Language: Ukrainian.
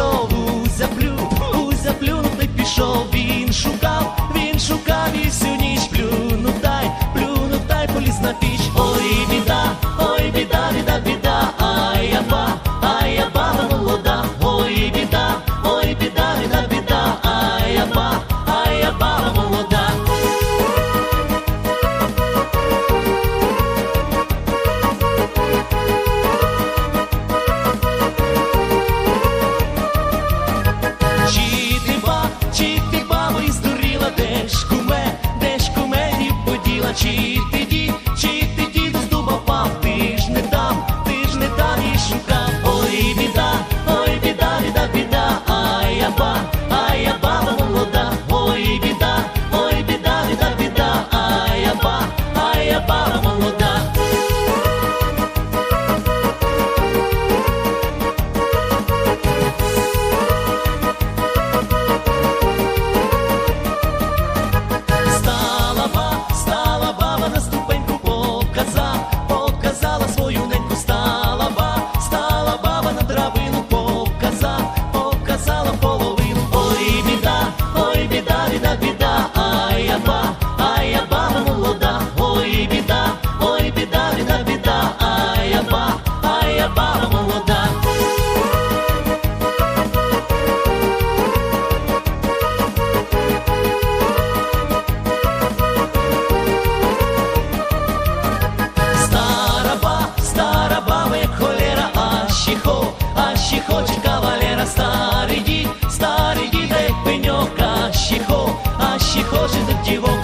пішов у заплю, у не пішов, він шукав. Ашіхо, ашіхо, чи кавалера, старий дід, старий дід, де пеньок, ашіхо, ашіхо, чи тут дівок.